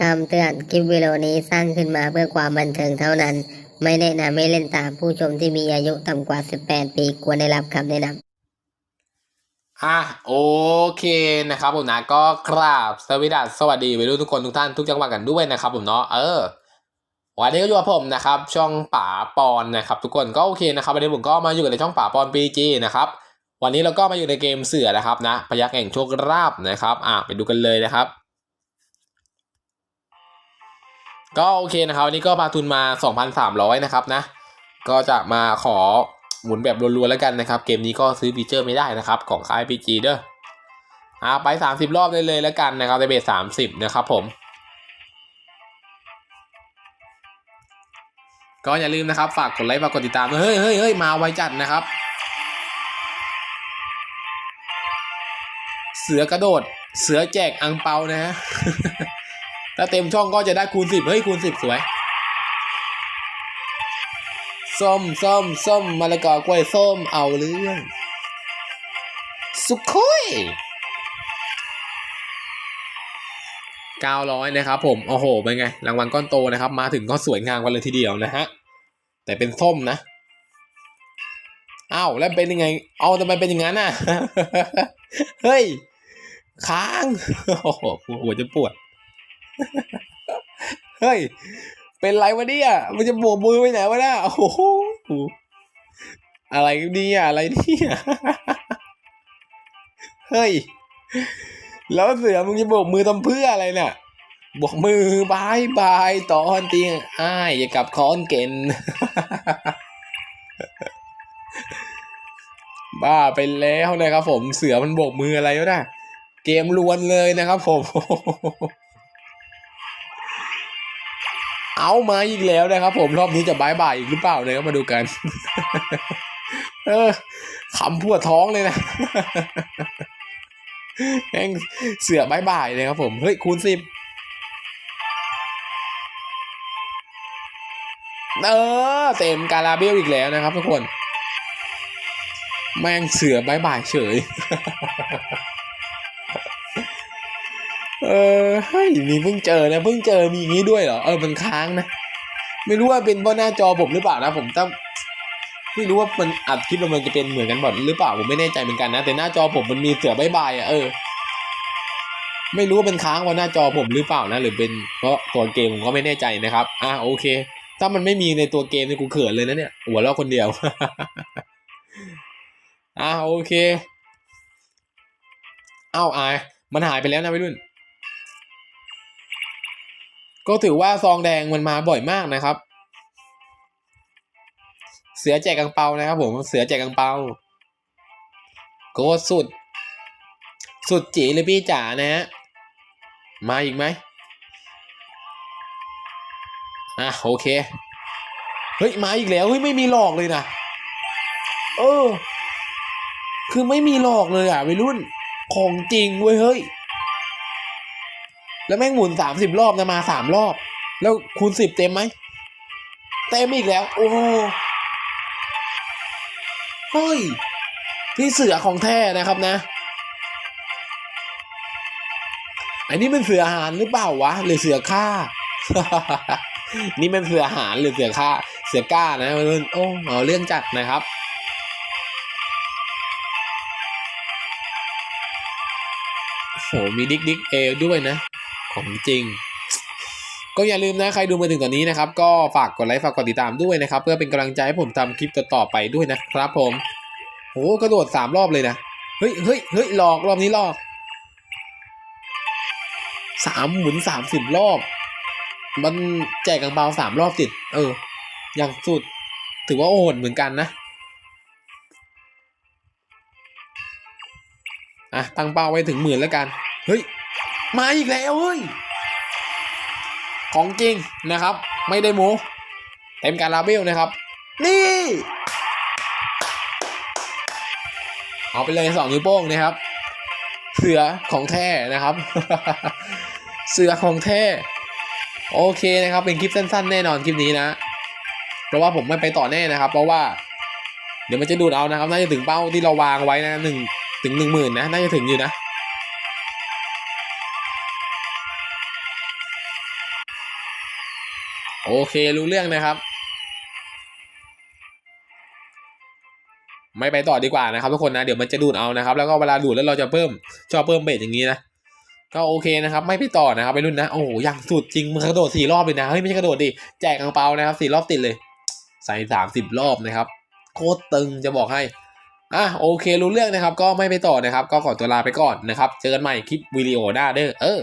คำเตือนคลิปวิดีโอนี้สร้างขึ้นมาเพื่อความบันเทิงเท่านั้น ไม่แนะนำให้เล่นตามผู้ชมที่มีอายุต่ำกว่า 18 ปีควรได้รับคำแนะนำอะโอเคนะครับผมนะก็กราบสวัสดีสวัสดีวัยรุ่นทุกคนทุกท่านทุกจังหวัดกันด้วยนะครับผมเนาะเออวันนี้ก็อยู่กับผมนะครับช่องป๋าปอนนะครับทุกคนก็โอเคนะครับวันนี้ผมก็มาอยู่ในช่องป๋าปอนปีจีนะครับวันนี้เราก็มาอยู่ในเกมเสือนะครับนะพยักแห่งโชคราบนะครับอะไปดูกันเลยนะครับ ก็โอเคนะครับวันนี้ก็พาทุนมา 2,300 นะครับนะ ก็จะมาขอหมุนแบบรัวๆแล้วกันนะครับ เกมนี้ก็ซื้อฟีเจอร์ไม่ได้นะครับ ของค่าย PG เด้ออ่าไป 30 รอบได้เลยแล้วกันนะครับในเบส30 นะครับผม ก็อย่าลืมนะครับ ฝากกดไลค์ฝากกดติดตามเฮ้ยเฮ้ยเฮ้ยมาไวจัดนะครับ เสือกระโดด เสือแจกอังเปานะฮะ ถ้าเต็มช่องก็จะได้คูณ10เฮ้ยคูณ10สวย ส้มส้มส้มมะละกอกล้วยส้มเอาเรื่องสุโคุย900นะครับผม โอ้โห เป็นไง รางวัลก้อนโตนะครับ มาถึงก็สวยงามกันเลยทีเดียวนะฮะ แต่เป็นส้มนะอ้าวแล้วเป็นยังไง เอาทำไมเป็นอย่างนั้นน่ะ เฮ้ย ค้าง โอ้โหหัวจะปวด เฮ้ย เป็นไรวะเนี่ย มันจะบวกมือไปไหนวะเนี่ยโอ้โห อะไรนี่ยอะไรเนี่ย เฮ้ย แล้วเสือมึงจะบวกมือทำเพื่ออะไรเนี่ยบวกมือบายบายตอนเตียงอ้ายอย่ากลับคอนเกนบ้าไปแล้วนะครับผมเสือมันโบกมืออะไรวะเนี่ยเกมลวนเลยนะครับผม เอามาอีกแล้วนะครับ ผมรอบนี้จะบายบายอีกหรือเปล่าเนี่ยมาดูกัน เออขำปวดท้องเลยนะแม่งเสือบายบายเลยครับผม เฮ้ย คูณสิบเออเต็มการาเบลอีกแล้วนะครับทุกคน แม่งเสือบายบายเฉย เออเฮ้ยมีเพิ่งเจอนะเพิ่งเจอมีอย่างนี้ด้วยเหรอเออมันค้างนะ ไม่รู้ว่าเป็นเพราะหน้าจอผมหรือเปล่านะ ผมต้องไม่รู้ว่ามันอัดคลิปแล้วมันจะเป็นเหมือนกันหมดหรือเปล่าผมไม่แน่ใจเหมือนกันนะ แต่หน้าจอผมมันมีเสือใบายบอะเออไม่รู้ว่าเป็นค้างว่าหน้าจอผมหรือเปล่านะ หรือเป็นเพราะตัวเกมผมก็ไม่แน่ใจนะครับ อะโอเค ถ้ามันไม่มีในตัวเกมเนี่ยกูเขินเลยนะเนี่ยหัวเราะคนเดียวอะโอเคเอ้าอายมันหายไปแล้วนะวัยรุ่น ก็ถือว่าซองแดงมันมาบ่อยมากนะครับ เสือแจกกังเปานะครับ ผมเสือแจกกังเปาโกสุด สุดจีเลยพี่จ๋านะฮะมาอีกไหมอะโอเค เฮ้ย มาอีกแล้ว เฮ้ย ไม่มีหลอกเลยนะเออ คือไม่มีหลอกเลยอะวัยรุ่นของจริงเว้ยเฮ้ย แล้วแม่งหมุนสามสิบรอบนะมาสามรอบ แล้วคูณสิบเต็มไหม เต็มอีกแล้ว โอ้เฮ้ยพี่เสือของแท้นะครับนะ อันนี้เป็นเสืออาหารหรือเปล่าวะ หรือเสือฆ่า นี่เป็นเสืออาหารหรือเสือฆ่า เสือกล้านะเพื่อนโอ้เอาเรื่องจัดนะครับโหมีดิกดิกเอด้วยนะ ของจริง ก็อย่าลืมนะใครดูมาถึงตอนนี้นะครับ ก็ฝากกดไลค์ฝากกดติดตามด้วยนะครับ เพื่อเป็นกำลังใจให้ผมทำคลิปต่อๆไปด้วยนะครับผมโหกระโดดสามรอบเลยนะเฮ้ยเฮ้ยเฮ้ยหลอกรอบนี้หลอกสามหมุนสามสิบรอบ มันแจกกังเปาสามรอบติด เออ อย่างสุด ถือว่าโอดเหมือนกันนะ อะ ตั้งเป้าไว้ถึงหมื่นแล้วกัน เฮ้ย มาอีกแล้วเฮ้ย ของจริงนะครับ ไม่ได้โมเต็มการลาเบลนะครับ นี่ เอาไปเลยสองนิ้วโป้งนะครับ เสือของแท้นะครับ เสือของแท้โอเคนะครับ เป็นคลิปสั้นๆ แน่นอนคลิปนี้นะเพราะว่าผมไม่ไปต่อแน่นะครับ เพราะว่า เดี๋ยวมันจะดูดเอานะครับ น่าจะถึงเป้าที่เราวางไว้นะหนึ่งถึงหนึ่งหมื่นนะ น่าจะถึงอยู่นะ โอเครู้เรื่องนะครับ ไม่ไปต่อดีกว่านะครับทุกคนนะเดี๋ยวมันจะดูดเอานะครับ แล้วก็เวลาดูดแล้วเราจะเพิ่มชอบเพิ่มเบสอย่างนี้นะก็โอเคนะครับ ไม่ไปต่อนะครับไปรุ่นนะโอ้โหอย่างสุดจริงมึงกระโดดสี่รอบเลยนะเฮ้ยไม่ใช่กระโดดดิแจกอังเปานะครับสี่รอบติดเลย ใส่สามสิบรอบนะครับ โคตรตึงจะบอกให้อะโอเครู้เรื่องนะครับ ก็ไม่ไปต่อนะครับ ก็ขอตัวลาไปก่อนนะครับ เจอกันใหม่คลิปวิดีโอหน้าเด้อเออ